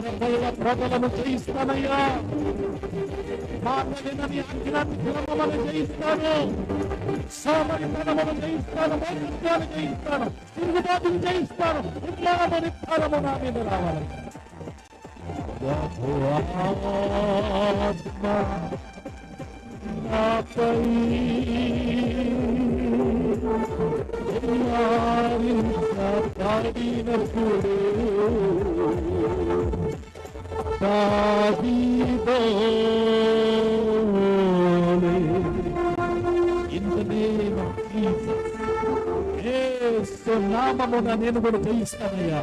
శూరపైన ప్రజలను జయిస్తానయ్యా. మాటలినని అజ్ఞాతి ధర్మమును జయిస్తాను. సోమరితనమును జయిస్తాను. వైకత్యాన్ని జయిస్తాను. తిరుగుబాటును జయిస్తాను. విజ్ఞానము నిర్ధారము నా మీద రావాలి. In నేను కూడా జయిస్తానయ్యా.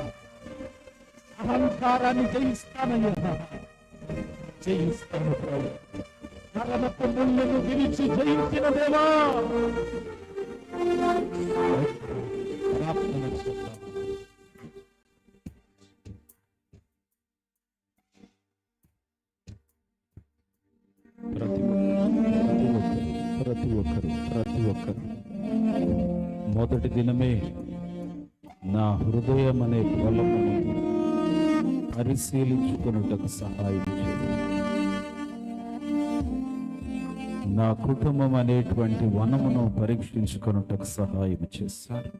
అహంకారాన్ని జయిస్తానయ్యా. జయిస్తాను ప్రభు మరణపు ముళ్ళను విరిచి జయించిన దేవా. ప్రార్థన చేద్దాం. మొదటి దినమే నా హృదయం అనే పొలమును పరిశీలించుకున్నటకు సహాయం నా కుటుంబం అనేటువంటి వనమును పరీక్షించుకున్నటకు సహాయం చేశారు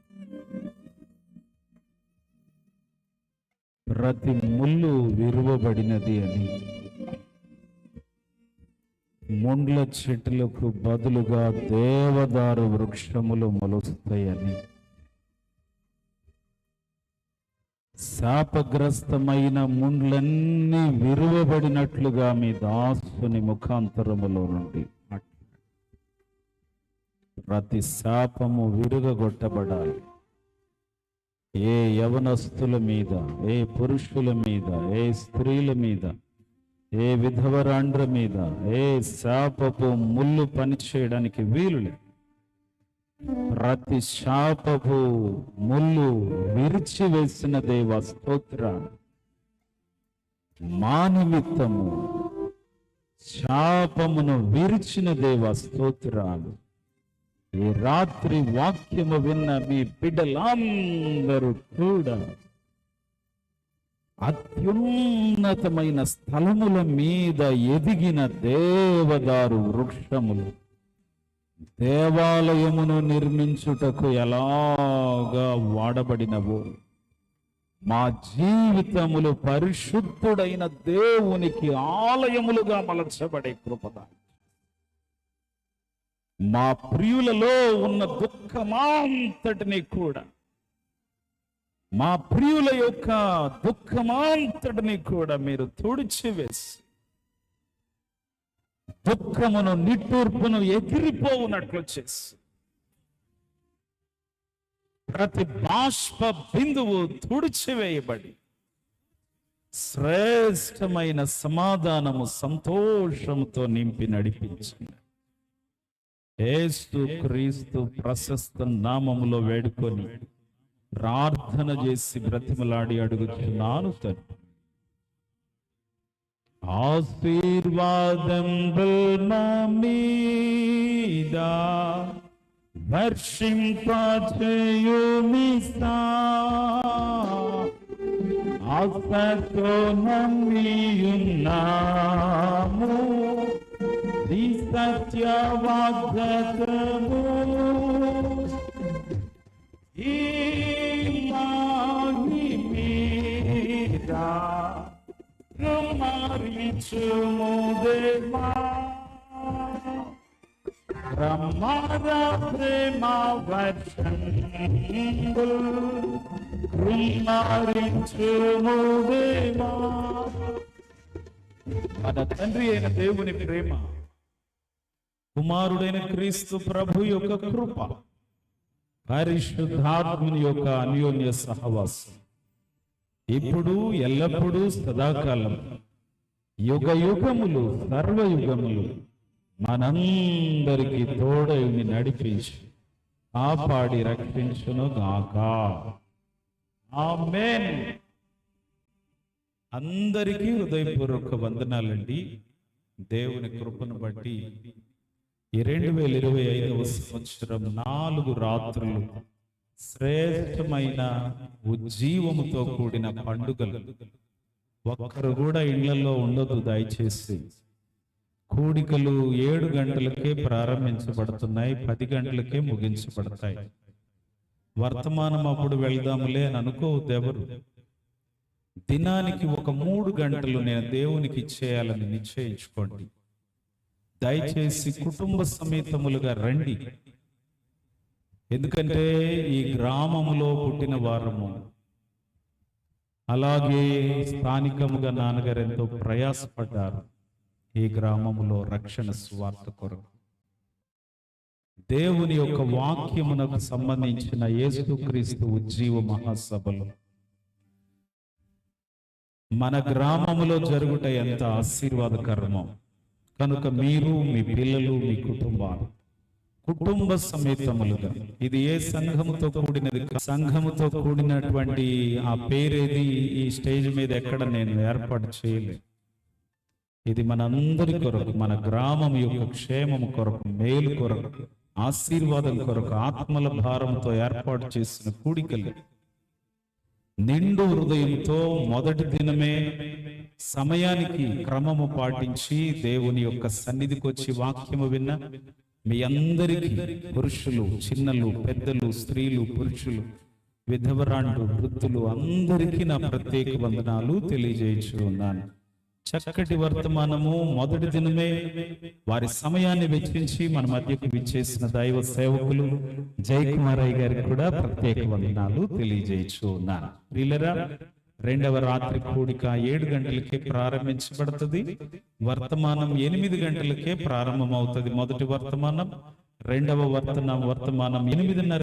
ప్రతి ముళ్ళు విరువబడినది అని ముండ్ల చెట్లకు బదులుగా దేవదారు వృక్షములు మొలుస్తాయని. శాపగ్రస్తమైన ముండ్లన్నీ విరువబడినట్లుగా మీ దాసుని ముఖాంతరములో నుండి ప్రతి శాపము విరుగగొట్టబడాలి. ఏ యవనస్తుల మీద ఏ పురుషుల మీద ఏ స్త్రీల మీద ఏ విధవరాండ్ర మీద ఏ శాపపు ముళ్ళు పనిచేయడానికి వీలు లేదు. ప్రతి శాపపు ముళ్ళు విరిచివేసిన దేవ స్తోత్ర. మా నిమిత్తము శాపమును విరిచిన దేవ స్తోత్రాలు. ఈ రాత్రి వాక్యము విన్న మీ బిడ్డలందరూ కూడా అత్యున్నతమైన స్థలముల మీద ఎదిగిన దేవదారు వృక్షములు. దేవాలయమును నిర్మించుటకు ఎలాగా వాడబడినవో మా జీవితములు పరిశుద్ధుడైన దేవునికి ఆలయములుగా మలర్చబడే కృపద. మా ప్రియులలో ఉన్న దుఃఖమాంతటిని కూడా మా ప్రియుల యొక్క దుఃఖమాంతటిని కూడా మీరు తుడిచివేసి దుఃఖమును నిట్టూర్పును ఎగిరిపోవునట్లు చేసి ప్రతి బాష్ప బిందువు తుడిచివేయబడి శ్రేష్టమైన సమాధానము సంతోషముతో నింపి నడిపించండి ఏస్తు క్రీస్తు ప్రశస్త నామములో వేడుకొని ప్రార్థన చేసి బ్రతిమలాడి అడుగుతున్నాను తండ్రి ఆశీర్వాదం మా మీద వర్షింపచేయుమిస్తా. ఆశతో నమ్మియున్నాము ఈ సత్యవాగ్దము ఈ రమారించుము దేవా. రమార ప్రేమ వర్షంబు రమారించుము దేవా. మన తండ్రి అయిన దేవుని ప్రేమ కుమారుడైన క్రీస్తు ప్రభు యొక్క కృప పరిశుద్ధాత్ముని యొక్క అన్యోన్య సహవాసం. ఇప్పుడు ఎల్లప్పుడూ సదాకాలం యుగ యుగములు సర్వయుగములు మనందరికి తోడయుని నడిపించి కాపాడి రక్షించును గాక ఆమేన్. అందరికీ హృదయపూర్వక వందనాలండి. దేవుని కృపను బట్టి ఈ రెండు వేల ఇరవై ఐదవ సంవత్సరం నాలుగు రాత్రులు శ్రేష్టమైన ఉజ్జీవముతో కూడిన పండుగలు. ఒక్కరు కూడా ఇళ్ళలో ఉండొద్దు దయచేసి. కూడికలు ఏడు గంటలకే ప్రారంభించబడుతున్నాయి పది గంటలకే ముగించబడతాయి. వర్తమానం అప్పుడు వెళ్దాములే అని అనుకోవద్దు ఎవరు. దినానికి ఒక మూడు గంటలు నేను దేవునికి ఇచ్చేయాలని నిశ్చయించుకోండి. దయచేసి కుటుంబ సమేతములుగా రండి. ఎందుకంటే ఈ గ్రామములో పుట్టిన వారము అలాగే స్థానికముగా నాన్నగారు ఎంతో ప్రయాసపడ్డారు. ఈ గ్రామములో రక్షణ స్వార్థ కొరకు. దేవుని యొక్క వాక్యమునకు సంబంధించిన యేసుక్రీస్తు ఉజ్జీవ మహాసభలు. మన గ్రామములో జరుగుట ఎంత ఆశీర్వాదకరమో. కనుక మీరు మీ పిల్లలు మీ కుటుంబాలు కుటుంబ సమేతములుగా. ఇది ఏ సంఘముతో కూడినది? సంఘముతో కూడినటువంటి ఆ పేరేది ఈ స్టేజ్ మీద ఎక్కడ నేను ఏర్పాటు చేయలేదు. ఇది మనందరి కొరకు మన గ్రామం యొక్క క్షేమం కొరకు మేలు కొరకు ఆశీర్వాదం కొరకు ఆత్మల భారంతో ఏర్పాటు చేసిన కూడికలు. నిండు హృదయంతో మొదటి దినమే సమయానికి క్రమము పాటించి దేవుని యొక్క సన్నిధికి వచ్చి వాక్యము విన్న మీ అందరికీ పురుషులు చిన్నలు పెద్దలు స్త్రీలు పురుషులు విధవరాండు వృద్ధులు అందరికీ నా ప్రత్యేక వందనాలు తెలియజేయచ్చు ఉన్నాను చక్కటి వర్తమానము మొదటి దినమే వారి సమయాన్ని వెచ్చించి మన మధ్యకు విచ్చేసిన దైవ సేవకులు జయకుమారయ్య గారికి కూడా ప్రత్యేక వందనాలు తెలియజేయచ్చు ఉన్నాను ప్రియులరా రెండవ రాత్రి కూడిక ఏడు గంటలకే ప్రారంభించబడుతుంది. వర్తమానం ఎనిమిది గంటలకే ప్రారంభమవుతుంది. మొదటి వర్తమానం రెండవ వర్తన వర్తమానం ఎనిమిదిన్నర